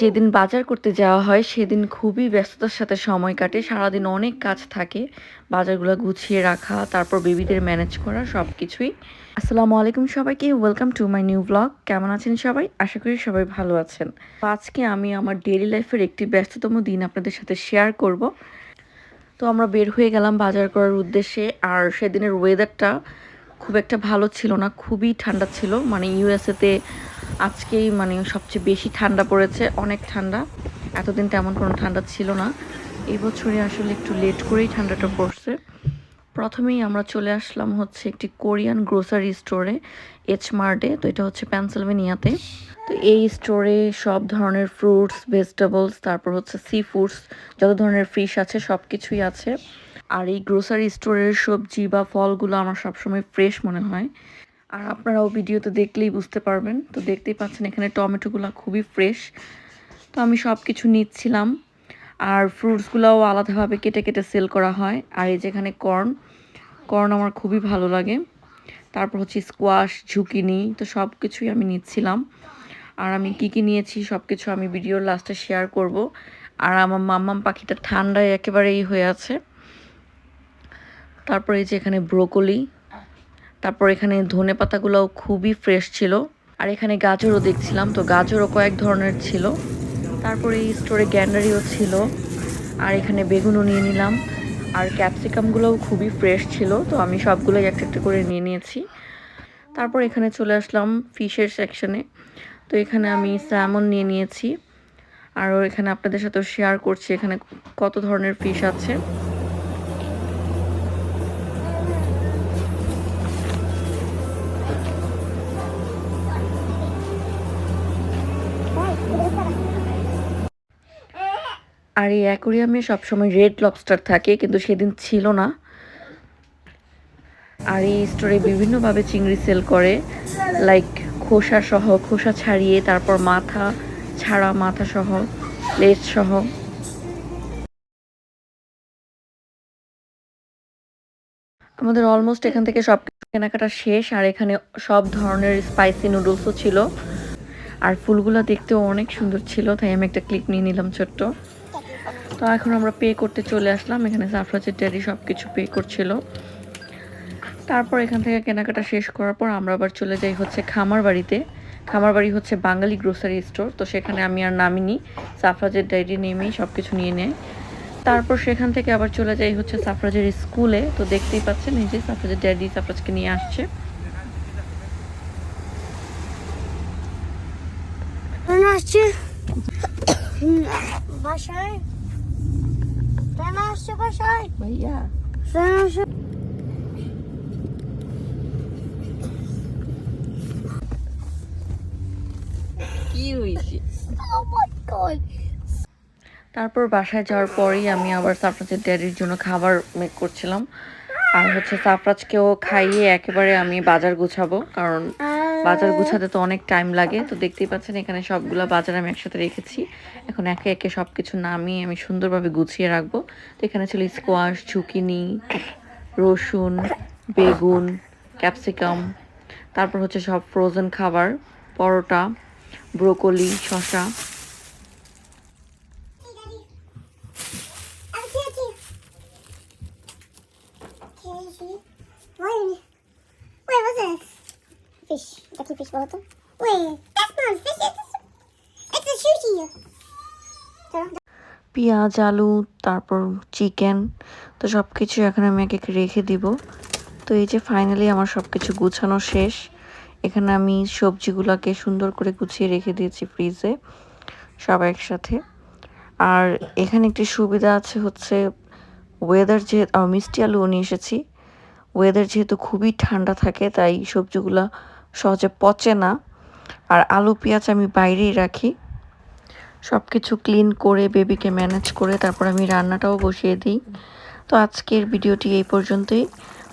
যেদিন বাজার করতে যাওয়া হয়, সেদিন খুবই ব্যস্ততার সাথে সময় কাটে। সারাদিন অনেক কাজ থাকে। বাজারগুলো গুছিয়ে রাখা, তারপর বেবিদের ম্যানেজ করা সব কিছুই আসসালামু আলাইকুম সবাইকে। Welcome to my new blog কেমন আছেন সবাই? আশা করি সবাই ভালো আছেন। আজকে আমি আমার ডেইলি লাইফের একটি ব্যস্ততম দিন আপনাদের সাথে শেয়ার করব। তো আমরা বের হয়ে গেলাম বাজার করার উদ্দেশ্যে। আর সেদিনের ওয়েদারটা খুব একটা ভালো ছিল না, খুবই ঠান্ডা ছিল। মানে ইউএসএতে আজকেই মানে সবচেয়ে বেশি ঠান্ডা পড়েছে, অনেক ঠান্ডা। এতদিন তেমন কোনো ঠান্ডা ছিল না। এই বছরে আসলে একটু লেট করেই ঠান্ডাটা পড়ছে। প্রথমেই আমরা চলে আসলাম হচ্ছে একটি কোরিয়ান গ্রোসারি স্টোরে এইচ মার্টে তো এটা হচ্ছে পেনসিলভেনিয়াতে তো এই স্টোরে সব ধরনের ফ্রুটস ভেজিটেবলস তারপর হচ্ছে সি ফুডস যত ধরনের ফিশ আছে সব কিছুই আছে। আর এই গ্রোসারি স্টোরের সবজি বা ফলগুলো আমার সবসময় ফ্রেশ মনে হয়। আর আপনারাও ভিডিওতে দেখলেই বুঝতে পারবেন। তো দেখতেই পাচ্ছেন এখানে টমেটোগুলো খুবই ফ্রেশ তো আমি সব কিছু নিচ্ছিলাম। আর ফ্রুটসগুলোও আলাদাভাবে কেটে কেটে সেল করা হয়। আর এই যেখানে কর্ন কর্ন আমার খুবই ভালো লাগে। তারপর হচ্ছে স্কোয়াশ ঝুঁকিনি, তো সব কিছুই আমি নিচ্ছিলাম। আর আমি কি কি নিয়েছি সব কিছু আমি ভিডিওর লাস্টে শেয়ার করব। আর আমার মাম্মাম পাখিটা ঠান্ডায় একেবারেই হয়ে আছে। তারপরে এই যে এখানে ব্রোকলি, তারপর এখানে ধনে পাতাগুলোও খুবই ফ্রেশ ছিল। আর এখানে গাজরও দেখছিলাম, তো গাজরও কয়েক ধরনের ছিল। তারপরে এই স্টোরে গ্যান্ডারিও ছিল। আর এখানে বেগুনও নিয়ে নিলাম। আর ক্যাপসিকামগুলোও খুবই ফ্রেশ ছিল, তো আমি সবগুলোই একটা একটা করে নিয়ে নিয়েছি। তারপর এখানে চলে আসলাম ফিশের সেকশনে তো এখানে আমি স্যামন নিয়ে নিয়েছি। আর এখানে আপনাদের সাথে শেয়ার করছি, এখানে কত ধরনের ফিশ আছে। আর এই অ্যাকোরিয়ামে সবসময় রেড লবস্টার থাকে, কিন্তু সেদিন ছিল না। আর এই স্টোরে বিভিন্নভাবে চিংড়ি সেল করে লাইক খোসা সহ, খোসা ছাড়িয়ে, তারপর মাথা ছাড়া, মাথা সহ, লেজ সহ। আমাদের অলমোস্ট এখান থেকে সব কেনাকাটা শেষ, আর এখানে সব ধরনের স্পাইসি নুডলসও ছিল। আর ফুলগুলো দেখতেও অনেক সুন্দর ছিল, তাই আমি একটা ক্লিপ নিয়ে নিলাম ছোট্ট। তো এখন আমরা পে করতে চলে আসলাম। এখানে সাফরাজের ড্যাডি সব কিছু পে করছিল। তারপর এখান থেকে কেনাকাটা শেষ করার পর আমরা আবার চলে যাই হচ্ছে খামার বাড়িতে। খামার বাড়ি হচ্ছে বাঙালি গ্রোসারি স্টোর তো সেখানে আমি আর নামিনি। সাফরাজের ডায়েরি নেমেই সব কিছু নিয়ে নেয়। তারপর সেখান থেকে আবার চলে যাই হচ্ছে সাফরাজের স্কুলে তো দেখতেই পাচ্ছেন, এই যে সাফরাজের ড্যাডি সাফরাজকে নিয়ে আসছে। বাসায়। কেন আসছে বাসায় ভাইয়া কেন আসছে কি হয়েছে Oh my god! তারপর বাসায় যাওয়ার পরেই আমি আবার সাফরাজের ড্যাডির জন্য খাবার মেক করছিলাম। আর হচ্ছে সাফরাজকেও খাইয়ে একেবারে আমি বাজার গুছাবো কারণ বাজার গুছাতে তো অনেক টাইম লাগে, তো দেখতেই পাচ্ছেন এখানে সবগুলো বাজার আমি একসাথে রেখেছি। এখন একে একে সব কিছু নামিয়ে আমি সুন্দরভাবে গুছিয়ে রাখব। তো এখানে ছিল স্কোয়াশ ঝুঁকিনি রসুন, বেগুন ক্যাপসিকাম তারপর হচ্ছে সব ফ্রোজেন খাবার, পরোটা ব্রোকলি শসা। Fish. Sushi. পেঁয়াজ আলু তারপর চিকেন তো সব কিছু এখন আমি এক এক রেখে দিব। তো এই যে ফাইনালি আমার সব কিছু গুছানো শেষ। এখানে আমি সবজিগুলোকে সুন্দর করে গুছিয়ে রেখে দিয়েছি ফ্রিজে সব একসাথে। আর এখানে একটি সুবিধা আছে হচ্ছে ওয়েদার যে আহ, মিষ্টি আলু নিয়ে এসেছি। ওয়েদার যেহেতু খুবই ঠান্ডা থাকে তাই সবজিগুলা সহজে পচে না। আর আলু, পেঁয়াজ আমি বাইরেই রাখি। সব কিছু ক্লিন করে বেবিকে ম্যানেজ করে তারপর আমি রান্নাটাও বসিয়ে দিই। তো আজকের ভিডিওটি এই পর্যন্তই।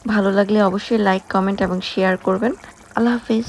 ভালো লাগলে অবশ্যই লাইক কমেন্ট এবং শেয়ার করবেন। আল্লাহ হাফিজ।